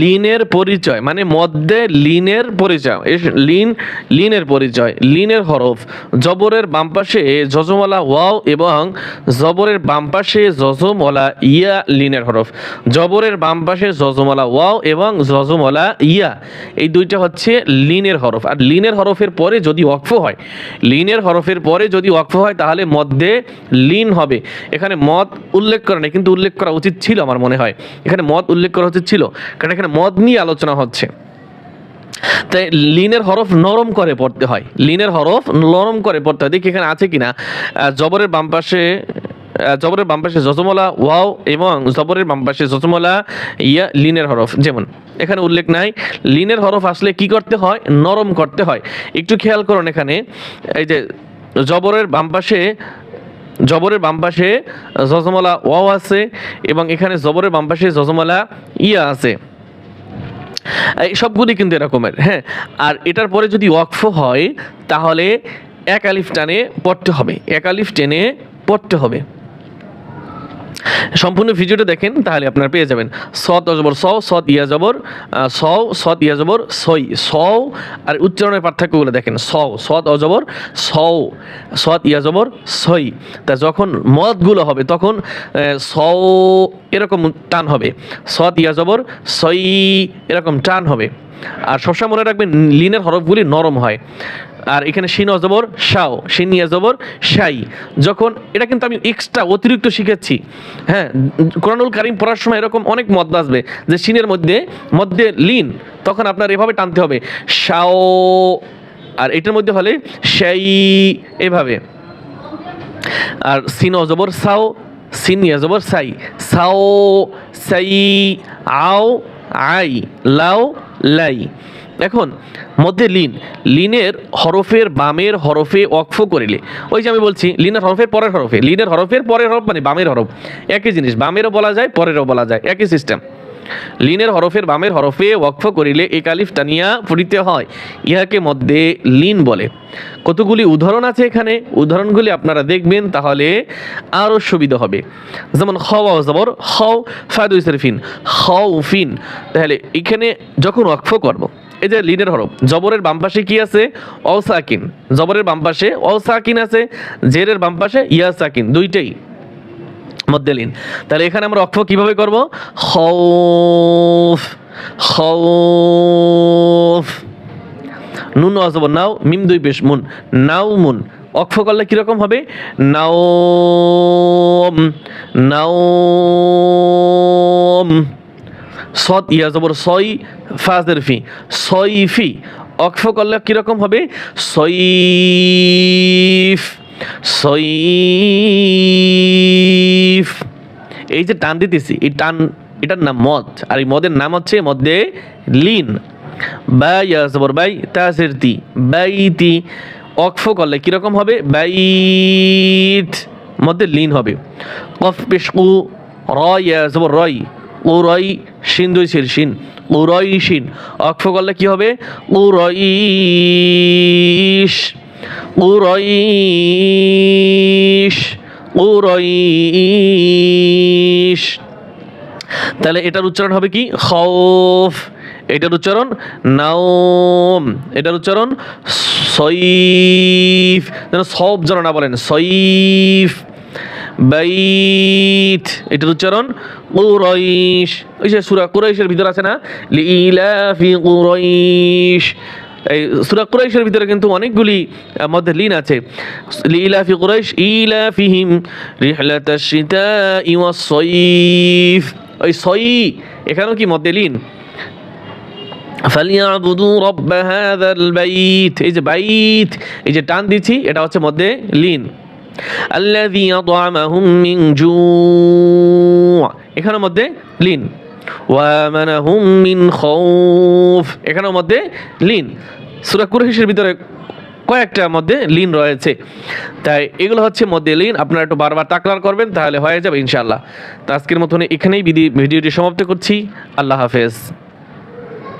লিনের পরিচয় মানে মধ্যে লিনের পরিচয় লিন, লিনের পরিচয়, লিনের হরফ, জবরের বাম পাশে যজমলা ওয়াও এবং জবরের বাম পাশে যজমলা ইয়া লিনের হরফ, জবরের বাম পাশে যজমলা ওয়াও এবং যজমলা ইয়া, এই দুইটা হচ্ছে লিনের হরফ, আর লিনের হরফের পরে যদি ওয়াকফ হয়, লিনের হরফের পরে যদি ওয়াকফ হয় তাহলে মধ্যে লিন হবে, এখানে মদ উল্লেখ করে না কিন্তু উল্লেখ করা উচিত ছিল আমার মনে হয়, এখানে মদ উল্লেখ করা উচিত ছিল কারণ এখানে মদ নিয়ে আলোচনা হচ্ছে। তাই লিনের হরফ নরম করে পড়তে হয়। লিনের হরফ নরম করে পড়তে হয়। দেখি এখানে আছে কিনা। জবরের বাম পাশে জবরের বাম পাশে যজমলা, ওয়াও এবং জবরের বাম পাশে যজমলা, ইয়া, লিনের হরফ। যেমন, এখানে উল্লেখ নাই। লিনের হরফ আসলে কি করতে হয়? নরম করতে হয়। একটু খেয়াল করুন এখানে। এই যে জবরের বাম পাশে, জবরের বাম পাশে যজমলা, ওয়াও আছে এবং এখানে জবরের বাম পাশে যজমলা, ইয়া আছে। সবগুলি কিন্তু এরকমের হ্যাঁ? আর এটার পরে যদি ওয়াকফ হয়, তাহলে এক আলিফ টানে পড়তে হবে, এক আলিফ টেনে পড়তে হবে। সম্পূর্ণ ভিডিওটা দেখেন তাহলে আপনারা পেয়ে যাবেন। সৎ অজবর স সৎ ইয়া জবর আহ, সও সৎ ইয়া জবর সই সও আর উচ্চারণের পার্থক্যগুলো দেখেন সও সৎ অজবর সও সৎ ইয়া জবর সই। তা যখন মদগুলো হবে তখন সও এরকম টান হবে সৎ ইয়া জবর সই এরকম টান হবে। আর সবসময় মনে রাখবেন লিনের হরফগুলি নরম হয়। আর এখানে শিন অজবর শাও। শিন জবর, শাই। যখন, এটা কিন্তু আমি এক্সট্রা অতিরিক্ত শিখেছি। হ্যাঁ কোরআনুল কারিম পড়ার সময় এরকম অনেক মদ আসবে যে শিনের মধ্যে মধ্যে লিন, তখন আপনার এভাবে টানতে হবে। শাও, আর এটার মধ্যে হলে শাই, এভাবে। আর সিন অজবর সাও সিন জবর সাই সাও সাই আও, আই, লাও, লাই। এখন, মধ্যে লিন। লিনের হরফের বামের হরফে অক্ফ করিলে। ওই যে আমি বলছি লিনের হরফের পরের হরফে। লিনের হরফের পরের হরফ মানে বামের হরফ। একই জিনিস, বামেরও বলা যায়, পরেরও বলা যায়। একই সিস্টেম লিনের হরফের বামের হরফে ওয়াকফ করিলে এক আলিফ টানিয়া পড়িতে হয়। ইহাকে মধ্যে লিন বলে। কতগুলি উদাহরণ আছে এখানে? উদাহরণগুলি আপনারা দেখবেন, তাহলে আরও সুবিধা হবে। যেমন খাওয়া জবর, খাও ফায়দু ফিন খাও ফিন। তাহলে এখানে যখন ওয়াকফ করব, এই যে লিনের হরফ, জবরের বাম পাশে কি আছে? অসাকিন জবরের বাম পাশে অসাকিন আছে, জেরের বাম পাশে ইয়া সাকিন, দুইটাই। মধ্যে লিন তাহলে এখানে আমরা অক্ষ কীভাবে করব? খৌফ নুন অজব নাও, মিম দুই পেশ, মুন। নাও, মুন। অক্ষ করলে কীরকম হবে? নাও নাও সৎ ইয়া জবর সই ফাজের ফি। সই ফি। অক্ষ করলে কীরকম হবে? সইফ সইফ। এই যে টান দিতেছি, এই টান, এটার নাম মদ। আর এই মদের নাম হচ্ছে মধ্যে লিন। বা ইয়া জবর, বাই তাসের তি বাইতি অক্ফ করলে কীরকম হবে? বাইত। মধ্যে লিন হবে। কফ পেশ উ র ইয়া জবর রই ও রই শিন, দুই শির শিন। ও রই শিন। অক্ফ করলে কি হবে? ও রইশ ও রইশ তাহলে এটার উচ্চারণ হবে কি? খৌফ। এটার উচ্চারণ নাওম। এটার উচ্চারণ সইফ যেন সব যেন না বলেন সইফ বাইত। এটার উচ্চারণ কুরাইশ। ওই যে সুরা কুরাইশের ভিতর আছে না? লিলাফি কুরাইশ। এই সুরা কুরাইশের ভিতরে কিন্তু অনেকগুলি মধ্যে লিন আছে। লিলাফি কুরাইশ ইলাফিহিম রিহলাতাশ শিতাই ওয়াস সাইফ ওই সই এখানেও কি মধ্যে লিন? ফালিয়াবুদু রব্ব হাযাল বাইত। এই যে বাইত, এই যে টান দিচ্ছি, এটা হচ্ছে মধ্যে লিন। আল্লাযী আত'আমাহুম মিন জু' এখানের মধ্যে লিন। ওয়ামানাহুম মিন খাউফ এখানের মধ্যে লিন। সূরা কুরেশের ভিতরে কয়েকটার মধ্যে লিন রয়েছে। তাই এগুলো হচ্ছে মধ্যে লিন, আপনারা একটু বারবার তাকরার করবেন, তাহলে হয়ে যাবে ইনশাআল্লাহ। তো আজকের মতন এখানেই ভিডিওটি সমাপ্ত করছি। আল্লাহ হাফেজ।